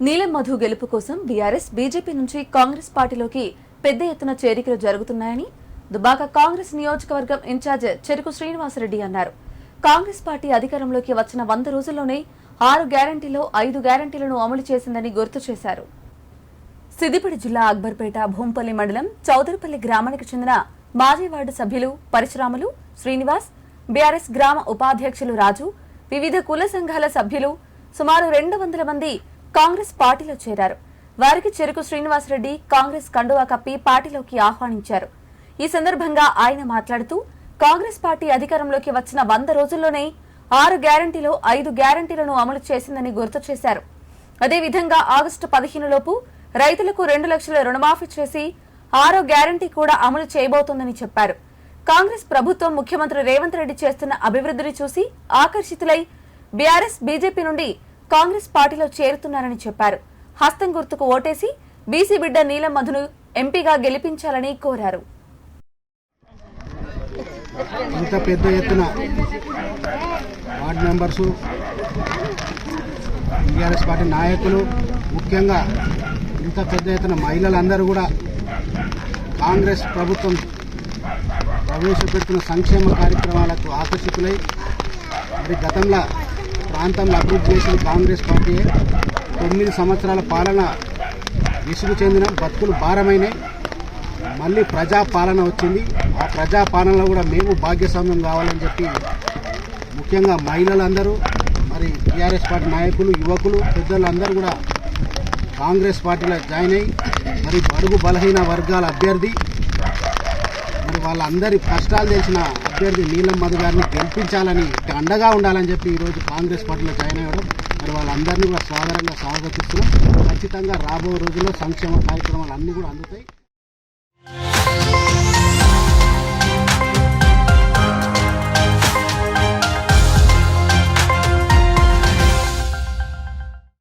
నీలం మధు గెలుపు కోసం బీఆర్ఎస్ బీజేపీ నుంచి కాంగ్రెస్ పార్టీలోకి పెద్ద ఎత్తున చేరికలు జరుగుతున్నాయని దుబాక కాంగ్రెస్ నియోజకవర్గం ఇన్ఛార్జ్ చెరుకు శ్రీనివాసరెడ్డి అన్నారు. కాంగ్రెస్ పార్టీ అధికారంలోకి వచ్చిన వంద రోజుల్లోనే ఆరు గ్యారంటీలో ఐదు గ్యారంటీలను అమలు చేసిందని గుర్తు చేశారు. సిద్దిపేట జిల్లా అక్బర్పేట భూంపల్లి మండలం చౌదరిపల్లి గ్రామానికి చెందిన మాజీ వార్డు సభ్యులు పరశురాములు శ్రీనివాస్ బీఆర్ఎస్ గ్రామ ఉపాధ్యక్షులు రాజు వివిధ కుల సంఘాల సభ్యులు సుమారు రెండు వందల మంది కాంగ్రెస్ పార్టీలో చేరారు. వారికి చెరుకు శ్రీనివాసరెడ్డి కాంగ్రెస్ కండువా కప్పి పార్టీలోకి ఆహ్వానించారు. ఈ సందర్భంగా ఆయన మాట్లాడుతూ కాంగ్రెస్ పార్టీ అధికారంలోకి వచ్చిన వంద రోజుల్లోనే ఆరు గ్యారంటీలో ఐదు గ్యారంటీలను అమలు చేసిందని గుర్తు చేశారు. అదేవిధంగా ఆగస్టు పదిహేను లోపు రైతులకు రెండు లక్షల రుణమాఫీ చేసి ఆరో గ్యారంటీ కూడా అమలు చేయబోతోందని చెప్పారు. కాంగ్రెస్ ప్రభుత్వం ముఖ్యమంత్రి రేవంత్ రెడ్డి చేస్తున్న అభివృద్ధిని చూసి ఆకర్షితులై బీఆర్ఎస్ బీజేపీ నుండి కాంగ్రెస్ పార్టీలో చేరుతున్నారని చెప్పారు. హస్తం గుర్తుకు ఓటేసి బీసీ బిడ్డ నీలం మధును ఎంపీగా గెలిపించాలని కోరారు. ఇంత పెద్ద ఎత్తున వార్డు మెంబర్స్ టీఆర్ఎస్ పార్టీ నాయకులు ముఖ్యంగా ఇంత పెద్ద ఎత్తున మహిళలందరూ కూడా కాంగ్రెస్ ప్రభుత్వం ప్రవేశపెడుతున్న సంక్షేమ కార్యక్రమాలకు ఆకర్షితులై మరి గతంలో ప్రాంతంలో అభివృద్ధి చేసిన కాంగ్రెస్ పార్టీ తొమ్మిది సంవత్సరాల పాలన విసుగు చెందిన బతుకులు భారమైనవి మళ్ళీ ప్రజాపాలన వచ్చింది. ఆ ప్రజాపాలనలో కూడా మేము భాగ్యస్వామ్యం కావాలని చెప్పి ముఖ్యంగా మహిళలందరూ మరి టీఆర్ఎస్ పార్టీ నాయకులు యువకులు పెద్దలందరూ కూడా కాంగ్రెస్ పార్టీలో జాయిన్ అయ్యి మరి బడుగు బలహీన వర్గాల అభ్యర్థి మరి వాళ్ళందరి కష్టాలు తెలిసిన అభ్యర్థి నీలం మధు గారిని గెలిపించాలని అండగా ఉండాలని చెప్పి ఈరోజు కాంగ్రెస్ పార్టీలో జాయిన్ అవ్వడం మరి వాళ్ళందరినీ కూడా సాధారణంగా స్వాగతిస్తున్నాం. ఖచ్చితంగా రాబో రోజుల్లో సంక్షేమ కార్యక్రమాలు అన్నీ కూడా అందుతాయి.